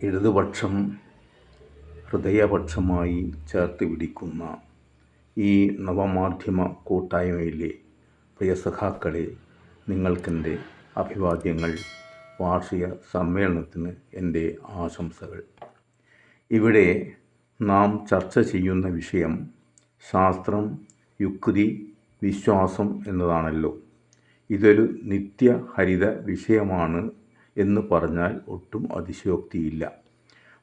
ഇടതുപക്ഷം ഹൃദയപക്ഷമായി ചേർത്ത് പിടിക്കുന്ന ഈ നവമാധ്യമ കൂട്ടായ്മയിലെ പ്രിയ സഖാക്കളെ നിങ്ങൾക്കെന്റെ അഭിവാദ്യങ്ങൾ വാർഷിക സമ്മേളനത്തിന് എന്റെ ആശംസകൾ. ഇവിടെ നാം ചർച്ച ചെയ്യുന്ന വിഷയം ശാസ്ത്രം യുക്തി വിശ്വാസം എന്നതാണല്ലോ. ഇതൊരു നിത്യഹരിത വിഷയമാണ് എന്ന് പറഞ്ഞാൽ ഒട്ടും അതിശയോക്തിയില്ല.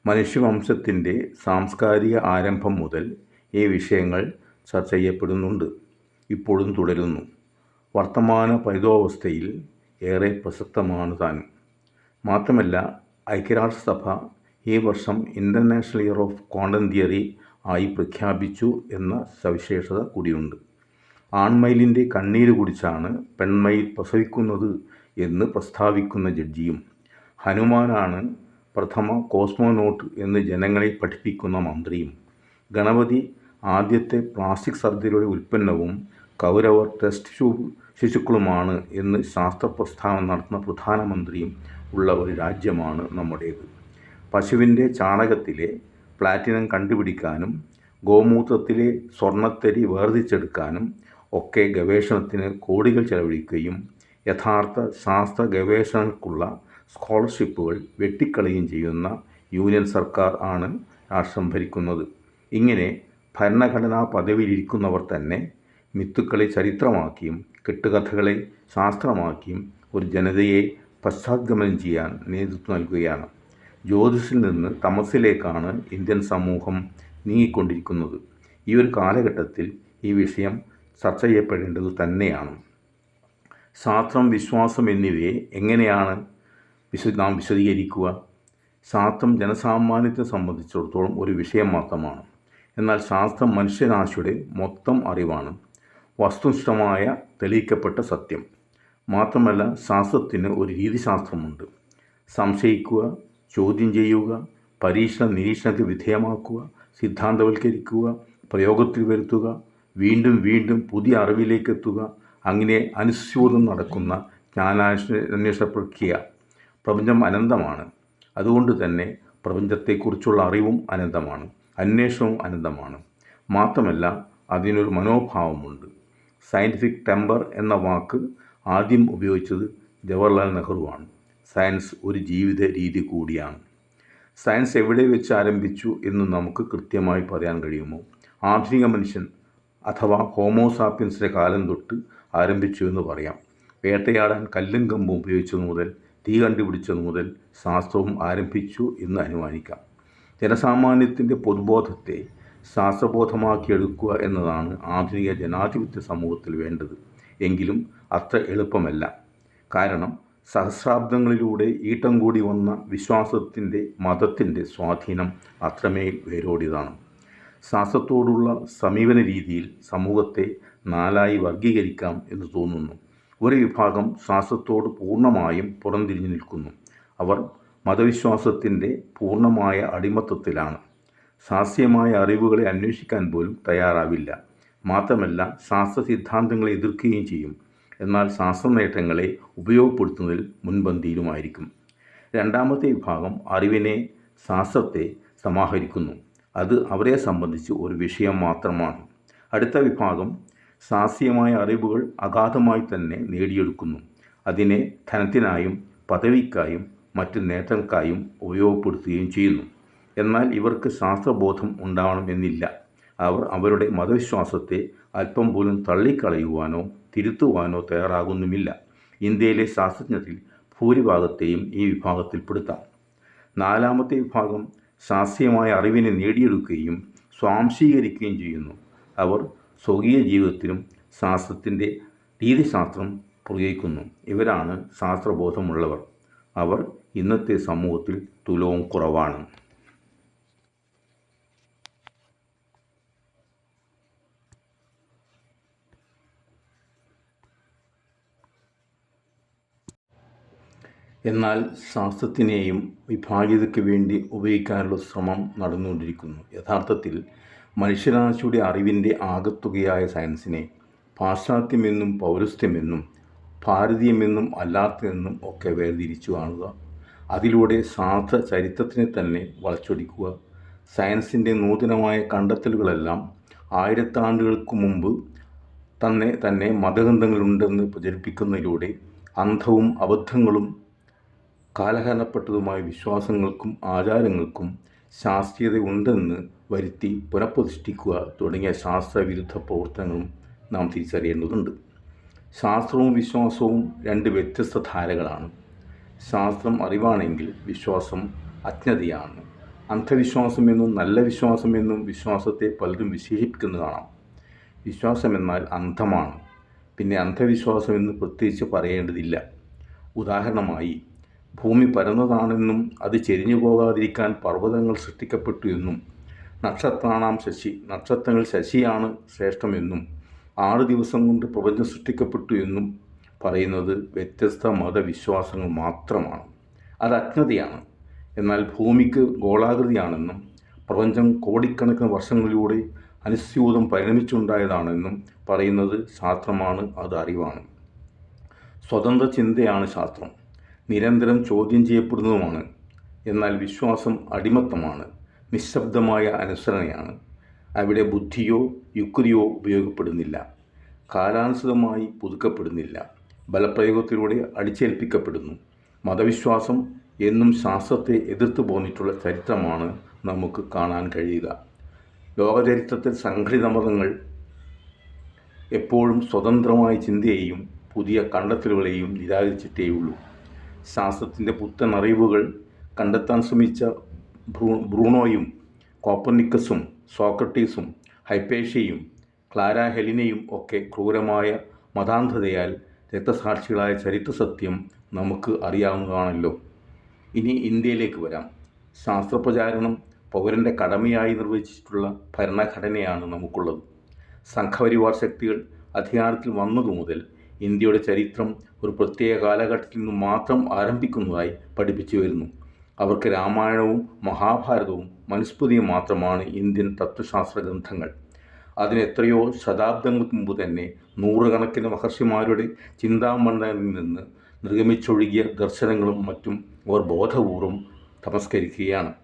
മനുഷ്യവംശത്തിന്റെ സാംസ്കാരിക ആരംഭം മുതൽ ഈ വിഷയങ്ങൾ ചർച്ച ചെയ്യപ്പെടുന്നുണ്ട്. ഇപ്പോഴും തുടരുന്നു. വർത്തമാന പരിതോവസ്ഥയിൽ ഏറെ പ്രസക്തമാണ് താനും. മാത്രമല്ല ഐക്യരാഷ്ട്രസഭ ഈ വർഷം international year of quantum theory ആയി പ്രഖ്യാപിച്ചു എന്ന സവിശേഷത കൂടിയുണ്ട്. ആൺമയിലിന്റെ കണ്ണീര് കുടിച്ചാണ് പെൺമയിൽ പ്രസവിക്കുന്നത് എന്ന് പ്രസ്താവിക്കുന്ന ജഡ്ജിയും ഹനുമാനാണ് പ്രഥമ കോസ്മോനോട്ട് എന്ന് ജനങ്ങളെ പഠിപ്പിക്കുന്ന മന്ത്രിയും. ഗണപതി ആദ്യത്തെ പ്ലാസ്റ്റിക് സർജറിയുടെ ഉൽപ്പന്നവും കൗരവർ ടെസ്റ്റ് ട്യൂബ് ശിശുക്കളുമാണ് എന്ന് ശാസ്ത്ര പ്രസ്ഥാനം നടത്തുന്ന പ്രധാനമന്ത്രിയും ഉള്ള ഒരു രാജ്യമാണ് നമ്മുടേത്. പശുവിന്റെ ചാണകത്തിലെ പ്ലാറ്റിനം കണ്ടുപിടിക്കാനും ഗോമൂത്രത്തിലെ സ്വർണത്തരി വേർതിച്ചെടുക്കാനും ഒക്കെ ഗവേഷണത്തിന് കോടികൾ ചെലവഴിക്കുകയും യഥാർത്ഥ ശാസ്ത്ര ഗവേഷണക്കുള്ള സ്കോളർഷിപ്പുകൾ വെട്ടിക്കളയുകയും ചെയ്യുന്ന യൂണിയൻ സർക്കാർ ആണ് രാഷ്ട്രം ഭരിക്കുന്നത്. ഇങ്ങനെ ഭരണഘടനാ പദവിയിലിരിക്കുന്നവർ തന്നെ മിത്തുക്കളെ ചരിത്രമാക്കിയും കെട്ടുകഥകളെ ശാസ്ത്രമാക്കിയും ഒരു ജനതയെ പശ്ചാത്തലം ചെയ്യാൻ നേതൃത്വം നൽകുകയാണ്. ജ്യോതിഷിൽ നിന്ന് തമസിലേക്കാണ് ഇന്ത്യൻ സമൂഹം നീങ്ങിക്കൊണ്ടിരിക്കുന്നത്. ഈ ഒരു കാലഘട്ടത്തിൽ ഈ വിഷയം ചർച്ച ചെയ്യപ്പെടേണ്ടത് തന്നെയാണ്. ശാസ്ത്രം വിശ്വാസം എന്നിവയെ എങ്ങനെയാണ് വിശ നാം വിശദീകരിക്കുക? ശാസ്ത്രം ജനസാമാന്യത്തെ സംബന്ധിച്ചിടത്തോളം ഒരു വിഷയം മാത്രമാണ്. എന്നാൽ ശാസ്ത്രം മനുഷ്യരാശിയുടെ മൊത്തം അറിവാണ്. വസ്തുനിഷ്ഠമായ തെളിയിക്കപ്പെട്ട സത്യം. മാത്രമല്ല ശാസ്ത്രത്തിന് ഒരു രീതിശാസ്ത്രമുണ്ട്. സംശയിക്കുക ചോദ്യം ചെയ്യുക പരീക്ഷണ നിരീക്ഷണത്തെ വിധേയമാക്കുക സിദ്ധാന്തവൽക്കരിക്കുക പ്രയോഗത്തിൽ വരുത്തുക വീണ്ടും വീണ്ടും പുതിയ അറിവിലേക്ക് എത്തുക അങ്ങനെ അനുസ്യൂതം നടക്കുന്ന ജ്ഞാനാന്വേഷണ പ്രക്രിയ പ്രപഞ്ചം അനന്തമാണ്. അതുകൊണ്ട് തന്നെ പ്രപഞ്ചത്തെക്കുറിച്ചുള്ള അറിവും അനന്തമാണ്. അന്വേഷണവും അനന്തമാണ്. മാത്രമല്ല അതിനൊരു മനോഭാവമുണ്ട്. സയന്റിഫിക് ടെമ്പർ എന്ന വാക്ക് ആദ്യം ഉപയോഗിച്ചത് ജവഹർലാൽ നെഹ്റുവാണ് സയൻസ് ഒരു ജീവിത രീതി കൂടിയാണ്. സയൻസ് എവിടെ വെച്ച് ആരംഭിച്ചു എന്ന് നമുക്ക് കൃത്യമായി പറയാൻ കഴിയുമോ? ആധുനിക മനുഷ്യൻ അഥവാ ഹോമോസാപ്പിയൻസിന്റെ കാലം തൊട്ട് ആരംഭിച്ചു എന്ന് പറയാം. വേട്ടയാടാൻ കല്ലും കമ്പും ഉപയോഗിച്ചതു മുതൽ തീ കണ്ടുപിടിച്ചതു മുതൽ ശാസ്ത്രവും ആരംഭിച്ചു എന്ന് അനുമാനിക്കാം. ജനസാമാന്യത്തിന്റെ പൊതുബോധത്തെ ശാസ്ത്രബോധമാക്കിയെടുക്കുക എന്നതാണ് ആധുനിക ജനാധിപത്യ സമൂഹത്തിൽ വേണ്ടത്. എങ്കിലും അത്ര എളുപ്പമല്ല. കാരണം സഹസ്രാബ്ദങ്ങളിലൂടെ ഈട്ടം കൂടി വന്ന വിശ്വാസത്തിന്റെ മതത്തിന്റെ സ്വാധീനം അത്രമേൽ വേരോടിയതാണ്. ശാസ്ത്രത്തോടുള്ള സമീപന രീതിയിൽ സമൂഹത്തെ നാലായി വർഗീകരിക്കാം എന്ന് തോന്നുന്നു. ഒരു വിഭാഗം ശാസ്ത്രത്തോട് പൂർണമായും പുറംതിരിഞ്ഞു നിൽക്കുന്നു. അവർ മതവിശ്വാസത്തിന്റെ പൂർണമായ അടിമത്തത്തിലാണ്. ശാസ്ത്രീയമായ അറിവുകളെ അന്വേഷിക്കാൻ പോലും തയ്യാറാവില്ല. മാത്രമല്ല ശാസ്ത്ര സിദ്ധാന്തങ്ങളെ എതിർക്കുകയും ചെയ്യും. എന്നാൽ ശാസ്ത്ര നേട്ടങ്ങളെ ഉപയോഗപ്പെടുത്തുന്നതിൽ മുൻപന്തിയിലുമായിരിക്കും. രണ്ടാമത്തെ വിഭാഗം അറിവിനെ ശാസ്ത്രത്തെ സമാഹരിക്കുന്നു. അത് അവരെ സംബന്ധിച്ച് ഒരു വിഷയം മാത്രമാണ്. അടുത്ത വിഭാഗം ശാസ്ത്രീയമായ അറിവുകൾ അഗാധമായി തന്നെ നേടിയെടുക്കുന്നു. അതിനെ ധനത്തിനായും പദവിക്കായും മറ്റ് നേട്ടങ്ങൾക്കായും ഉപയോഗപ്പെടുത്തുകയും ചെയ്യുന്നു. എന്നാൽ ഇവർക്ക് ശാസ്ത്രബോധം ഉണ്ടാവണമെന്നില്ല. അവർ അവരുടെ മതവിശ്വാസത്തെ അല്പം പോലും തള്ളിക്കളയുവാനോ തിരുത്തുവാനോ തയ്യാറാകുന്നുമില്ല. ഇന്ത്യയിലെ ശാസ്ത്രജ്ഞരിൽ ഭൂരിഭാഗത്തെയും ഈ വിഭാഗത്തിൽപ്പെടുത്താം. നാലാമത്തെ വിഭാഗം ശാസ്ത്രീയമായ അറിവിനെ നേടിയെടുക്കുകയും സ്വാംശീകരിക്കുകയും ചെയ്യുന്നു. അവർ സ്വകീയ ജീവിതത്തിലും ശാസ്ത്രത്തിന്റെ രീതിശാസ്ത്രം പ്രയോഗിക്കുന്നു. ഇവരാണ് ശാസ്ത്രബോധമുള്ളവർ. അവർ ഇന്നത്തെ സമൂഹത്തിൽ തുലവും കുറവാണ്. എന്നാൽ ശാസ്ത്രത്തിനെയും വിഭാഗീയതയ്ക്ക് വേണ്ടി ഉപയോഗിക്കാനുള്ള ശ്രമം നടന്നുകൊണ്ടിരിക്കുന്നു. യഥാർത്ഥത്തിൽ മനുഷ്യരാശിയുടെ അറിവിന്റെ ആകത്തുകയായ സയൻസിനെ പാശ്ചാത്യമെന്നും പൗരസ്ത്യമെന്നും ഭാരതീയമെന്നും അല്ലാത്തതെന്നും ഒക്കെ വേർതിരിച്ചു കാണുക. അതിലൂടെ ശാസ്ത്ര ചരിത്രത്തിനെ തന്നെ വളച്ചൊടിക്കുക. സയൻസിന്റെ നൂതനമായ കണ്ടെത്തലുകളെല്ലാം ആയിരത്താണ്ടുകൾക്ക് മുമ്പ് തന്നെ തന്നെ മതഗ്രന്ഥങ്ങളുണ്ടെന്ന് പ്രചരിപ്പിക്കുന്നതിലൂടെ അന്ധവും അബദ്ധങ്ങളും കാലഹരണപ്പെട്ടതുമായ വിശ്വാസങ്ങൾക്കും ആചാരങ്ങൾക്കും ശാസ്ത്രീയത ഉണ്ടെന്ന് വരുത്തി പുനഃപ്രതിഷ്ഠിക്കുക തുടങ്ങിയ ശാസ്ത്രവിരുദ്ധ പ്രവർത്തനങ്ങളും നാം തിരിച്ചറിയേണ്ടതുണ്ട്. ശാസ്ത്രവും വിശ്വാസവും രണ്ട് വ്യത്യസ്ത ധാരകളാണ്. ശാസ്ത്രം അറിവാണെങ്കിൽ വിശ്വാസം അജ്ഞതയാണ്. അന്ധവിശ്വാസമെന്നും നല്ല വിശ്വാസം എന്നും വിശ്വാസത്തെ പലരും വിശേഷിപ്പിക്കുന്നത് കാണാം. വിശ്വാസം എന്നാൽ അന്ധമാണ്. പിന്നെ അന്ധവിശ്വാസം എന്ന് പ്രത്യേകിച്ച് പറയേണ്ടതില്ല. ഉദാഹരണമായി ഭൂമി പരന്നതാണെന്നും അത് ചെരിഞ്ഞു പോകാതിരിക്കാൻ പർവതങ്ങൾ സൃഷ്ടിക്കപ്പെട്ടു എന്നും നക്ഷത്രാണാം ശശി നക്ഷത്രങ്ങൾ ശശിയാണ് ശ്രേഷ്ഠമെന്നും ആറ് ദിവസം കൊണ്ട് പ്രപഞ്ചം സൃഷ്ടിക്കപ്പെട്ടു എന്നും പറയുന്നത് വ്യത്യസ്ത മതവിശ്വാസങ്ങൾ മാത്രമാണ്. അത് അജ്ഞതയാണ്. എന്നാൽ ഭൂമിക്ക് ഗോളാകൃതിയാണെന്നും പ്രപഞ്ചം കോടിക്കണക്കിന് വർഷങ്ങളിലൂടെ അനുസ്യൂതം പരിണമിച്ചുണ്ടായതാണെന്നും പറയുന്നത് ശാസ്ത്രമാണ് അത് അറിവാണ്. സ്വതന്ത്ര ചിന്തയാണ് ശാസ്ത്രം. നിരന്തരം ചോദ്യം ചെയ്യപ്പെടുന്നതുമാണ്. എന്നാൽ വിശ്വാസം അടിമത്തമാണ്. നിശബ്ദമായ അനുസരണയാണ്. അവിടെ ബുദ്ധിയോ യുക്തിയോ ഉപയോഗപ്പെടുന്നില്ല. കാലാനുസൃതമായി പുതുക്കപ്പെടുന്നില്ല. ബലപ്രയോഗത്തിലൂടെ അടിച്ചേൽപ്പിക്കപ്പെടുന്നു. മതവിശ്വാസം എന്നും ശാസ്ത്രത്തെ എതിർത്തു പോന്നിട്ടുള്ള ചരിത്രമാണ് നമുക്ക് കാണാൻ കഴിയുക. ലോകചരിത്രത്തിൽ സംഘടിത മതങ്ങൾ എപ്പോഴും സ്വതന്ത്രമായ ചിന്തയെയും പുതിയ കണ്ടെത്തലുകളെയും നിരാകരിച്ചിട്ടേയുള്ളൂ. ശാസ്ത്രത്തിന്റെ പുത്തൻ അറിവുകൾ കണ്ടെത്താൻ ശ്രമിച്ച ബ്രൂ ബ്രൂണോയും കോപ്പർനിക്കസും സോക്രട്ടീസും ഹൈപ്പേഷ്യയും ക്ലാര ഹെലിനയും ഒക്കെ ക്രൂരമായ മതാന്ധതയാൽ രക്തസാക്ഷികളായ ചരിത്ര സത്യം നമുക്ക് അറിയാവുന്നതാണല്ലോ. ഇനി ഇന്ത്യയിലേക്ക് വരാം. ശാസ്ത്രപ്രചാരണം പൗരന്റെ കടമയായി നിർവചിച്ചിട്ടുള്ള ഭരണഘടനയാണ് നമുക്കുള്ളത്. സംഘപരിവാർ ശക്തികൾ അധികാരത്തിൽ വന്നതു മുതൽ ഇന്ത്യയുടെ ചരിത്രം ഒരു പ്രത്യേക കാലഘട്ടത്തിൽ നിന്ന് മാത്രം ആരംഭിക്കുന്നതായി പഠിപ്പിച്ചു വരുന്നു. അവർക്ക് രാമായണവും മഹാഭാരതവും മനുസ്മൃതിയും മാത്രമാണ് ഇന്ത്യൻ തത്വശാസ്ത്ര ഗ്രന്ഥങ്ങൾ. അതിന് എത്രയോ ശതാബ്ദങ്ങൾക്ക് മുമ്പ് തന്നെ നൂറുകണക്കിന് മഹർഷിമാരുടെ ചിന്താമണ്ഡലങ്ങളിൽ നിന്ന് നിർഗമിച്ചൊഴുകിയ ദർശനങ്ങളും മറ്റും അവർ ബോധപൂർവം തമസ്കരിക്കുകയാണ്.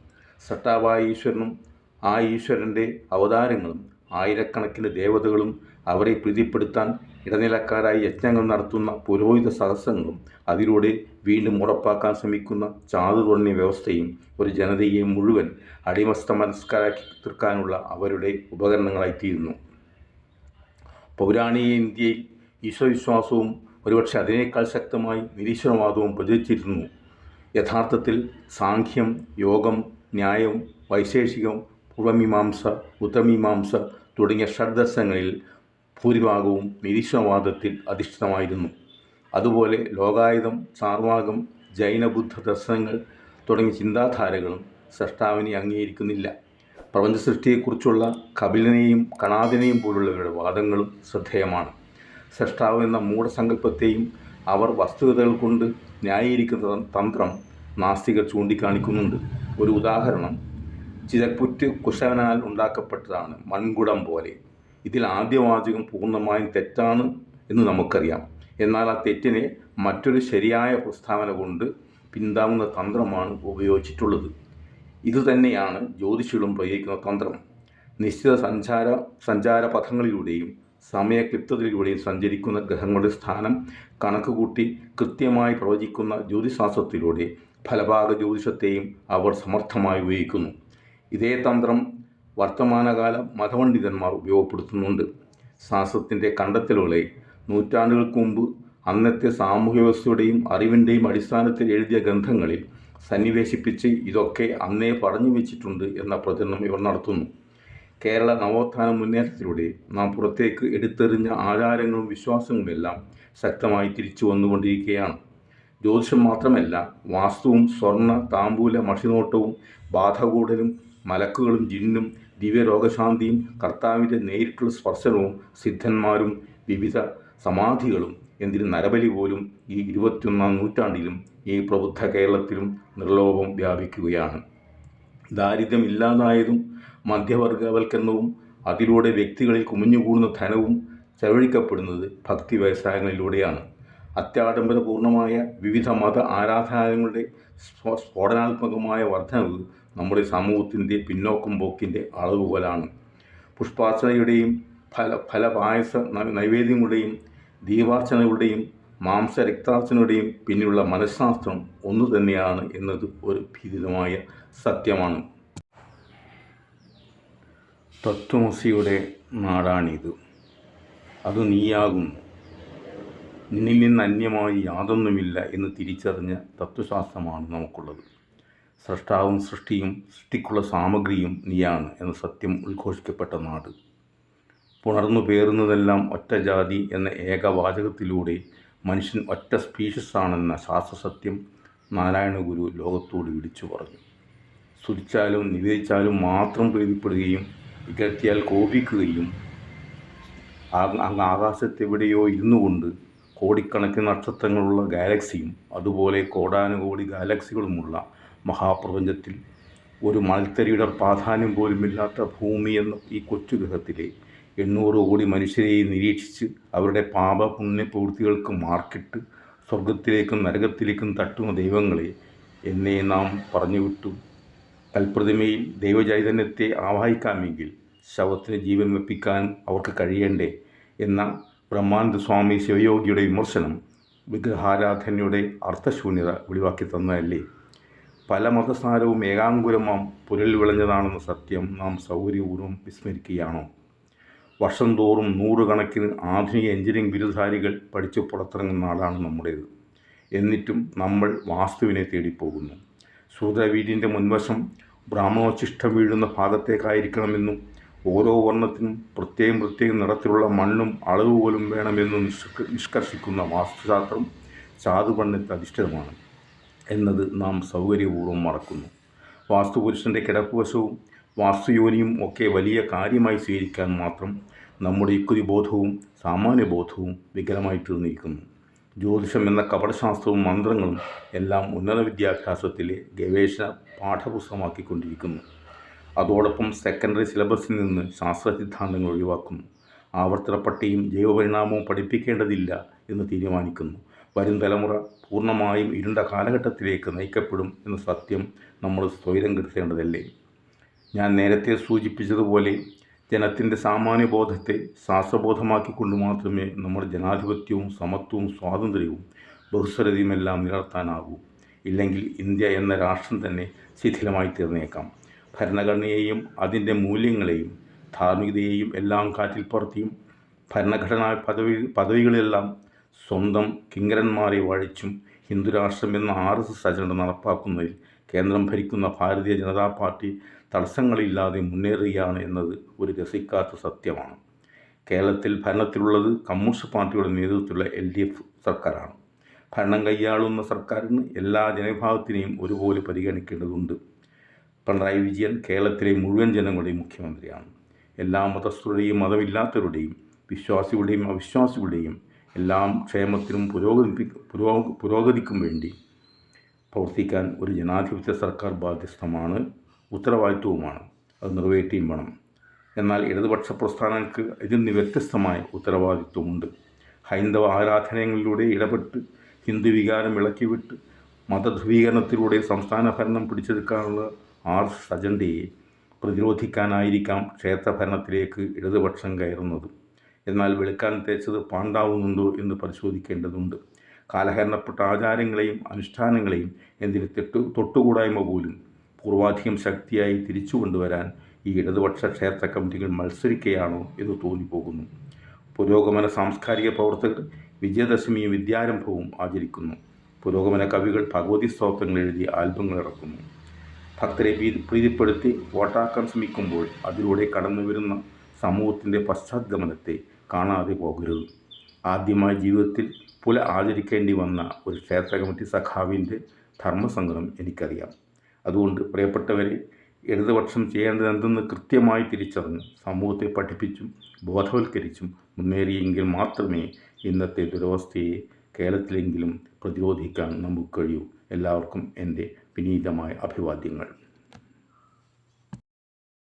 സട്ടാവായ ഈശ്വരനും ആ ഈശ്വരന്റെ അവതാരങ്ങളും ആയിരക്കണക്കിന് ദേവതകളും അവരെ പ്രീതിപ്പെടുത്താൻ ഇടനിലക്കാരായി യജ്ഞങ്ങൾ നടത്തുന്ന പുരോഹിത സഹസ്രങ്ങളും അതിലൂടെ വീണ്ടും ഉറപ്പാക്കാൻ ശ്രമിക്കുന്ന ചാതുർവർണ വ്യവസ്ഥയും ഒരു ജനതയെ മുഴുവൻ അടിമസ്ഥ മനസ്കരാക്കി തീർക്കാനുള്ള അവരുടെ ഉപകരണങ്ങളായിത്തീരുന്നു. പൗരാണിക ഇന്ത്യയിൽ ഈശ്വരവിശ്വാസവും ഒരുപക്ഷെ അതിനേക്കാൾ ശക്തമായി നിരീശ്വരവാദവും പ്രചരിച്ചിരുന്നു. യഥാർത്ഥത്തിൽ സാഖ്യം യോഗം ന്യായം വൈശേഷികം പൂർവമീമാംസ ഉത്തമീമാംസ തുടങ്ങിയ ഷഡ്ദർശങ്ങളിൽ ഭൂരിഭാഗവും നിരീശ്വരവാദത്തിൽ അധിഷ്ഠിതമായിരുന്നു. അതുപോലെ ലോകായുധം ചാർവാകം ജൈനബുദ്ധ ദർശനങ്ങൾ തുടങ്ങിയ ചിന്താധാരകളും സൃഷ്ടാവിനെ അംഗീകരിക്കുന്നില്ല. പ്രപഞ്ച സൃഷ്ടിയെക്കുറിച്ചുള്ള കപിലനെയും കണാദിനെയും പോലുള്ളവരുടെ വാദങ്ങളും ശ്രദ്ധേയമാണ്. സൃഷ്ടാവ് എന്ന മൂഢസങ്കല്പത്തെയും അവർ വസ്തുതകൾ കൊണ്ട് ന്യായീകരിക്കുന്ന തന്ത്രം നാസ്തികർ ചൂണ്ടിക്കാണിക്കുന്നുണ്ട്. ഒരു ഉദാഹരണം ചിതപ്പുറ്റ് കുശവനാൽ ഉണ്ടാക്കപ്പെട്ടതാണ് മൺകുടം പോലെ. ഇതിൽ ആദ്യ വാചകം പൂർണമായും തെറ്റാണ് എന്ന് നമുക്കറിയാം. എന്നാൽ ആ തെറ്റിനെ മറ്റൊരു ശരിയായ പ്രസ്താവന കൊണ്ട് പിന്താങ്ങുന്ന തന്ത്രമാണ് ഉപയോഗിച്ചിട്ടുള്ളത്. ഇതുതന്നെയാണ് ജ്യോതിഷികളും പ്രയോഗിക്കുന്ന തന്ത്രം. നിശ്ചിത സഞ്ചാര സഞ്ചാര പഥങ്ങളിലൂടെയും സമയക്ലിപ്തതയിലൂടെയും സഞ്ചരിക്കുന്ന ഗ്രഹങ്ങളുടെ സ്ഥാനം കണക്കുകൂട്ടി കൃത്യമായി പ്രവചിക്കുന്ന ജ്യോതിശാസ്ത്രത്തിലൂടെ ഫലഭാഗ ജ്യോതിഷത്തെയും അവർ സമർത്ഥമായി ഉപയോഗിക്കുന്നു. ഇതേ തന്ത്രം വർത്തമാനകാല മതപണ്ഡിതന്മാർ ഉപയോഗപ്പെടുത്തുന്നുണ്ട്. ശാസ്ത്രത്തിന്റെ കണ്ടെത്തലുകളെ നൂറ്റാണ്ടുകൾക്ക് മുമ്പ് അന്നത്തെ സാമൂഹ്യ വ്യവസ്ഥയുടെയും അറിവിന്റെയും അടിസ്ഥാനത്തിൽ എഴുതിയ ഗ്രന്ഥങ്ങളിൽ സന്നിവേശിപ്പിച്ച് ഇതൊക്കെ അന്നേ പറഞ്ഞു വെച്ചിട്ടുണ്ട് എന്ന പ്രചരണം ഇവർ നടത്തുന്നു. കേരള നവോത്ഥാന മുന്നേറ്റത്തിലൂടെ നാം പുറത്തേക്ക് എടുത്തെറിഞ്ഞ ആചാരങ്ങളും വിശ്വാസങ്ങളുമെല്ലാം ശക്തമായി തിരിച്ചു വന്നുകൊണ്ടിരിക്കുകയാണ്. ജ്യോതിഷം മാത്രമല്ല വാസ്തുവും സ്വർണ താമ്പൂല മഷിനോട്ടവും ബാധകൂടലും മലക്കുകളും ജിന്നും ദിവ്യരോഗശാന്തിയും കർത്താവിന്റെ നേരിട്ടുള്ള സ്പർശനവും സിദ്ധന്മാരും വിവിധ സമാധികളും എന്തിന് നരബലി പോലും ഈ ഇരുപത്തിയൊന്നാം നൂറ്റാണ്ടിലും ഈ പ്രബുദ്ധ കേരളത്തിലും നിർലോഭം വ്യാപിക്കുകയാണ്. ദാരിദ്ര്യം ഇല്ലാതായതും മധ്യവർഗവൽക്കരണവും അതിലൂടെ വ്യക്തികളിൽ കുമിഞ്ഞുകൂടുന്ന ധനവും ചെലവഴിക്കപ്പെടുന്നത് ഭക്തി വ്യവസായങ്ങളിലൂടെയാണ്. അത്യാഡംബരപൂർണമായ വിവിധ മത ആരാധനാലയങ്ങളുടെ സ്ഫോ സ്ഫോടനാത്മകമായ വർധനവ് നമ്മുടെ സമൂഹത്തിന്റെ പിന്നോക്കം പോക്കിന്റെ അളവുകോലാണ്. പുഷ്പാർച്ചനയുടെയും ഫല ഫലപായസ നൈവേദ്യങ്ങളുടെയും ദീപാർച്ചനകളുടെയും മാംസരക്താർച്ചനയുടെയും പിന്നിലുള്ള മനഃശാസ്ത്രം ഒന്നു തന്നെയാണ് എന്നത് ഒരു ഭീതിതമായ സത്യമാണ്. തത്വമസിയുടെ നാടാണിത്. അത് നീയാകുന്നു നിന്നിൽ നിന്ന് അന്യമായി യാതൊന്നുമില്ല എന്ന് തിരിച്ചറിഞ്ഞ തത്വശാസ്ത്രമാണ് നമുക്കുള്ളത്. സൃഷ്ടാവും സൃഷ്ടിയും സൃഷ്ടിക്കുള്ള സാമഗ്രിയും നീയാണ് എന്ന സത്യം ഉദ്ഘോഷിക്കപ്പെട്ട നാട്. പുണർന്നു പേറുന്നതെല്ലാം ഒറ്റ ജാതി എന്ന ഏകവാചകത്തിലൂടെ മനുഷ്യൻ ഒറ്റ സ്പീഷ്യസ് ആണെന്ന ശാസ്ത്രസത്യം നാരായണ ഗുരു ലോകത്തോട് വിളിച്ചു പറഞ്ഞു. സ്തുതിച്ചാലും നിവേദിച്ചാലും മാത്രം പ്രീതിപ്പെടുകയും ഇകഴ്ത്തിയാൽ കോപിക്കുകയും അങ്ങ് ആകാശത്തെവിടെയോ ഇരുന്നു കൊണ്ട് കോടിക്കണക്കിന് നക്ഷത്രങ്ങളുള്ള ഗാലക്സിയും അതുപോലെ കോടാനുകോടി ഗാലക്സികളുമുള്ള മഹാപ്രപഞ്ചത്തിൽ ഒരു മൽത്തരിയുടെ പ്രാധാന്യം പോലുമില്ലാത്ത ഭൂമി എന്ന ഈ കൊച്ചു ഗ്രഹത്തിലെ എണ്ണൂറ് കോടി മനുഷ്യരെ നിരീക്ഷിച്ച് അവരുടെ പാപ പുണ്യ പ്രവൃത്തികൾക്ക് മാർക്കിട്ട് സ്വർഗത്തിലേക്കും നരകത്തിലേക്കും തട്ടുന്ന ദൈവങ്ങളെ എന്നെ നാം പറഞ്ഞു വിട്ടു കൽപ്രതിമയിൽ ദൈവചൈതന്യത്തെ ആവാഹിക്കാമെങ്കിൽ ശവത്തിന് ജീവൻ വെപ്പിക്കാൻ അവർക്ക് കഴിയണ്ടേ എന്ന ബ്രഹ്മാനന്ദ സ്വാമി ശിവയോഗിയുടെ വിമർശനം വിഗ്രഹാരാധനയുടെ അർത്ഥശൂന്യത വെളിവാക്കി തന്നതല്ലേ? പല മതസ്ഥാനവും ഏകാങ്കുരമാം പുരൽ വിളഞ്ഞതാണെന്ന സത്യം നാം സൗകര്യപൂർവം വിസ്മരിക്കുകയാണോ? വർഷം തോറും നൂറുകണക്കിന് ആധുനിക എഞ്ചിനീയറിംഗ് ബിരുദധാരികൾ പഠിച്ച് പുറത്തിറങ്ങുന്ന നാടാണ് നമ്മുടേത്. എന്നിട്ടും നമ്മൾ വാസ്തുവിനെ തേടിപ്പോകുന്നു. സൂത്രവീടിന്റെ മുൻവശം ബ്രാഹ്മണോച്ഛിഷ്ടം വീഴുന്ന ഭാഗത്തേക്കായിരിക്കണമെന്നും ഓരോ വർണത്തിനും പ്രത്യേകം പ്രത്യേകം നിറത്തിലുള്ള മണ്ണും അളവ് പോലും വേണമെന്നും നിഷ്കർഷിക്കുന്ന വാസ്തുശാസ്ത്രം ചാതുപണ്ണിത്ത് അധിഷ്ഠിതമാണ് എന്നത് നാം സൗകര്യപൂർവം മറക്കുന്നു. വാസ്തുപുരുഷന്റെ കിടപ്പുവശവും വാസ്തുയോനിയും ഒക്കെ വലിയ കാര്യമായി സ്വീകരിക്കാൻ മാത്രം നമ്മുടെ യുക്തി ബോധവും സാമാന്യബോധവും വികലമായി തീർന്നിരിക്കുന്നു. ജ്യോതിഷം എന്ന കപടശാസ്ത്രവും മന്ത്രങ്ങളും എല്ലാം ഉന്നത വിദ്യാഭ്യാസത്തിലെ ഗവേഷണ പാഠപുസ്തകമാക്കിക്കൊണ്ടിരിക്കുന്നു. അതോടൊപ്പം സെക്കൻഡറി സിലബസിൽ നിന്ന് ശാസ്ത്ര സിദ്ധാന്തങ്ങൾ ഒഴിവാക്കുന്നു. ആവർത്തന പട്ടിയും ജൈവപരിണാമവും പഠിപ്പിക്കേണ്ടതില്ല എന്ന് തീരുമാനിക്കുന്നു. വരും തലമുറ പൂർണമായും ഇരുണ്ട കാലഘട്ടത്തിലേക്ക് നയിക്കപ്പെടും എന്ന സത്യം നമ്മൾ സ്വൈരം കെടുത്തേണ്ടതല്ലേ? ഞാൻ നേരത്തെ സൂചിപ്പിച്ചതുപോലെ ജനത്തിന്റെ സാമാന്യബോധത്തെ ശാസ്ത്രബോധമാക്കിക്കൊണ്ട് മാത്രമേ നമ്മുടെ ജനാധിപത്യവും സമത്വവും സ്വാതന്ത്ര്യവും ബഹുസ്വരതയുമെല്ലാം നിലനിർത്താനാകൂ. ഇല്ലെങ്കിൽ ഇന്ത്യ എന്ന രാഷ്ട്രം തന്നെ ശിഥിലമായി തീർന്നേക്കാം. ഭരണഘടനയെയും അതിന്റെ മൂല്യങ്ങളെയും ധാർമ്മികതയെയും എല്ലാം കാറ്റിൽ പറത്തിയും ഭരണഘടനാ പദവി പദവികളെല്ലാം സ്വന്തം കിങ്കരന്മാരെ വഴിച്ചും ഹിന്ദുരാഷ്ട്രം എന്ന ആർ എസ് എസ് അജണ്ട നടപ്പാക്കുന്നതിൽ കേന്ദ്രം ഭരിക്കുന്ന ഭാരതീയ ജനതാ പാർട്ടി തടസ്സങ്ങളില്ലാതെ മുന്നേറുകയാണ് എന്നത് ഒരു രസിക്കാത്ത സത്യമാണ്. കേരളത്തിൽ ഭരണത്തിലുള്ളത് കമ്മ്യൂണിസ്റ്റ് പാർട്ടിയുടെ നേതൃത്വത്തിലുള്ള എൽ ഡി എഫ് സർക്കാരാണ്. ഭരണം കൈയാളുന്ന സർക്കാരിന് എല്ലാ ജനവിഭാഗത്തിനെയും ഒരുപോലെ പരിഗണിക്കേണ്ടതുണ്ട്. പിണറായി വിജയൻ കേരളത്തിലെ മുഴുവൻ ജനങ്ങളുടെയും മുഖ്യമന്ത്രിയാണ്. എല്ലാ മതസ്ഥരുടെയും മതമില്ലാത്തവരുടെയും വിശ്വാസികളുടെയും അവിശ്വാസികളുടെയും എല്ലാം ക്ഷേമത്തിനും പുരോഗതി പുരോ പുരോഗതിക്കും വേണ്ടി പ്രവർത്തിക്കാൻ ഒരു ജനാധിപത്യ സർക്കാർ ബാധ്യസ്ഥമാണ് ഉത്തരവാദിത്വവുമാണ്. അത് നിറവേറ്റിയും വേണം. എന്നാൽ ഇടതുപക്ഷ പ്രസ്ഥാനങ്ങൾക്ക് ഇതിൽ നിന്ന് വ്യത്യസ്തമായ ഉത്തരവാദിത്വമുണ്ട്. ഹൈന്ദവ ആരാധനകളിലൂടെ ഇടപെട്ട് ഹിന്ദു വികാരം ഇളക്കിവിട്ട് മതധ്രുവീകരണത്തിലൂടെ സംസ്ഥാന ഭരണം പിടിച്ചെടുക്കാനുള്ള ആർ എസ് അജണ്ടയെ പ്രതിരോധിക്കാനായിരിക്കാം ക്ഷേത്രഭരണത്തിലേക്ക് ഇടതുപക്ഷം കയറുന്നത്. എന്നാൽ വെളുക്കാൻ തേച്ചത് പാണ്ടാവുന്നുണ്ടോ എന്ന് പരിശോധിക്കേണ്ടതുണ്ട്. കാലഹരണപ്പെട്ട ആചാരങ്ങളെയും അനുഷ്ഠാനങ്ങളെയും എന്തിന് തെട്ടു തൊട്ടുകൂടായ്മ പോലും പൂർവാധികം ശക്തിയായി തിരിച്ചു കൊണ്ടുവരാൻ ഈ ഇടതുപക്ഷ ക്ഷേത്ര കമ്മിറ്റികൾ മത്സരിക്കുകയാണോ എന്ന് തോന്നിപ്പോകുന്നു. പുരോഗമന സാംസ്കാരിക പ്രവർത്തകർ വിജയദശമിയും വിദ്യാരംഭവും ആചരിക്കുന്നു. പുരോഗമന കവികൾ ഭഗവതി സ്തോത്രങ്ങൾ എഴുതി ആൽബങ്ങൾ ഇറക്കുന്നു. ഭക്തരെ പ്രീതിപ്പെടുത്തി വോട്ടാക്കാൻ ശ്രമിക്കുമ്പോൾ അതിലൂടെ കടന്നു വരുന്ന സമൂഹത്തിന്റെ പശ്ചാത്തലമനത്തെ കാണാതെ പോകരുത്. ആദ്യമായി ജീവിതത്തിൽ പുല ആചരിക്കേണ്ടി വന്ന ഒരു ക്ഷേത്ര കമ്മിറ്റി സഖാവിന്റെ ധർമ്മസങ്കടം എനിക്കറിയാം. അതുകൊണ്ട് പ്രിയപ്പെട്ടവരെ ഇടതുപക്ഷം ചെയ്യേണ്ടതെന്തെന്ന് കൃത്യമായി തിരിച്ചറിഞ്ഞ് സമൂഹത്തെ പഠിപ്പിച്ചും ബോധവൽക്കരിച്ചും മുന്നേറിയെങ്കിൽ മാത്രമേ ഇന്നത്തെ ദുരവസ്ഥയെ കേരളത്തിലെങ്കിലും പ്രതിരോധിക്കാൻ നമുക്ക് കഴിയൂ. എല്ലാവർക്കും എന്റെ വിനീതമായ അഭിവാദ്യങ്ങൾ.